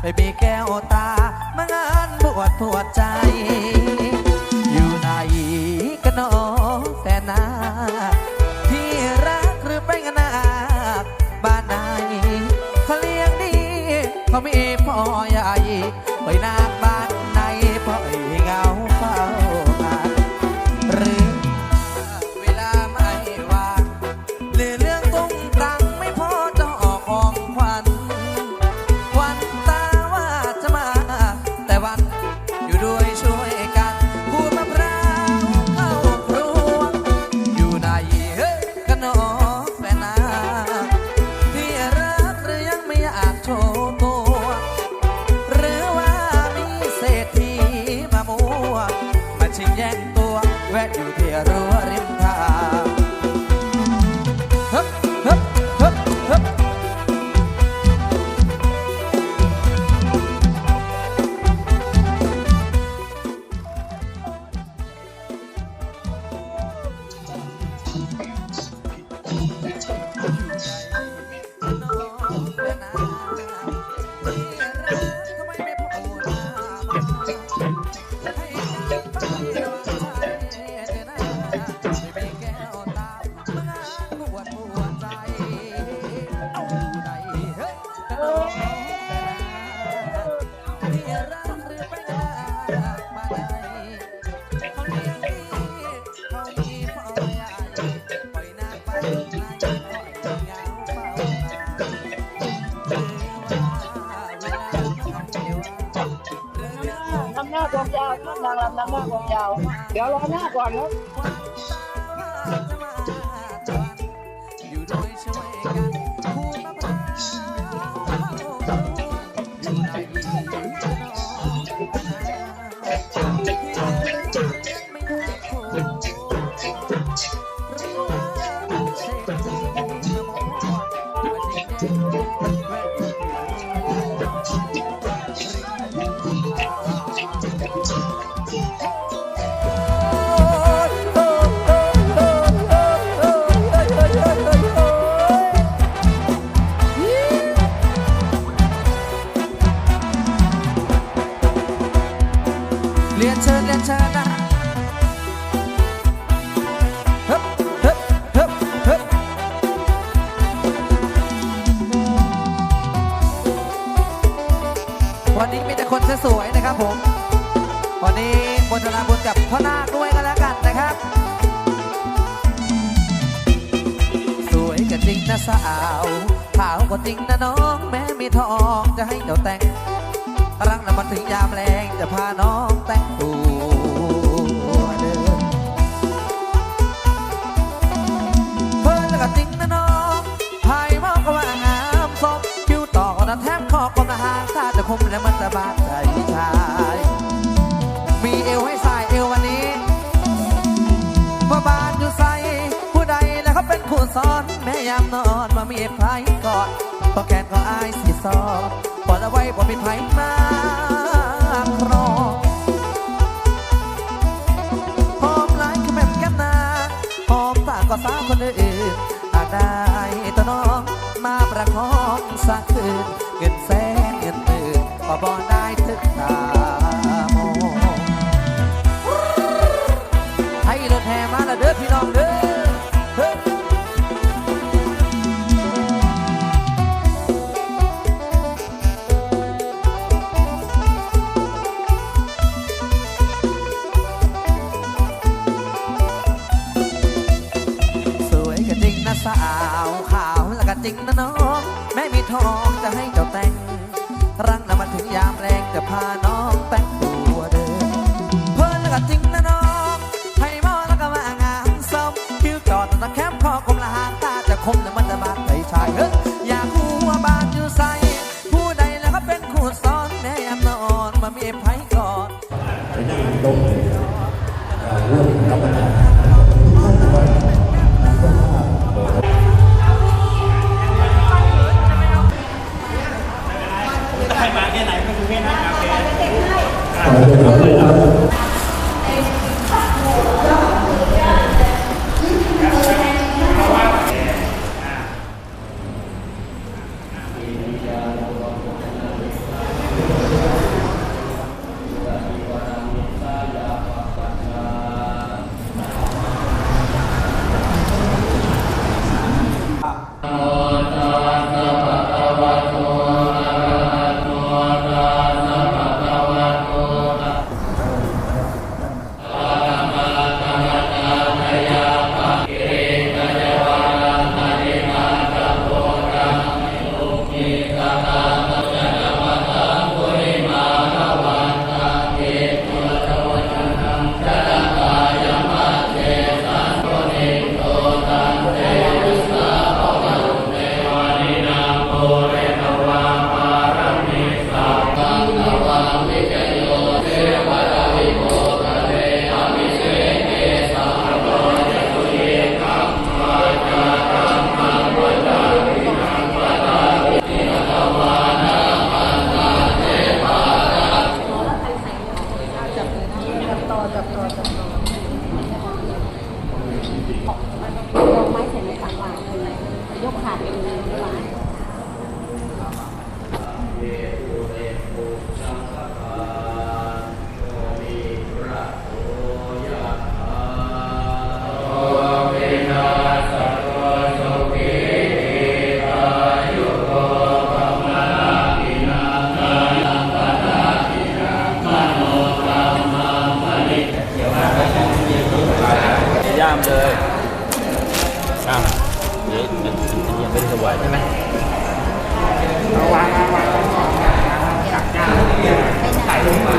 ไม่มีแก้วตามางานปวดปวดใจ อยู่ไหนกันหนอาวท่านนางรำทำหน้าความยาว เดี๋ยวรอหน้าก่อนครับ คนสวยๆนะครับผมวันนี้บนธนาบุญกับพ่อนาคด้วยกันแล้วกันนะครับ สวยก็จริงนะสาวขาวก็จริงนะน้องแม้มีทองจะให้เจ้าแต่งรังน้ำมันถึงยามแรงจะพาน้องแต่งตัว อนแม่ยามนอนมามีไผกอดพอแขนก็อายสิซอนปล่อยเอาไว้บ่มีไผมาครองหอมหลายคือแม่แก้มนาหอมตาก็สาวคนอื่นหากได้ตัวน้องมาประคองสักคืนเงินแสนเงินหมื่นก็บ่ได้ถึงตา จริงนะสาวขาวแล้วก็จริงนะน้องแม่มีทองจะให้เจ้าแต่ง รังนะมันถึงยามแรงจะพาน้องแต่งตัวเดิมเพิ่นแล้วก็จริงนะน้องให้มอแล้วก็มางามซ้ำคิ้วจอดตะแคมคอกลมละหางตาจะคมแล้วมันจะบาดใจชายเฮ้ย ยกขาดเป็นหวาน มันยังไม่ได้ถวายใช่ไหมวันนี้ขอบคุณที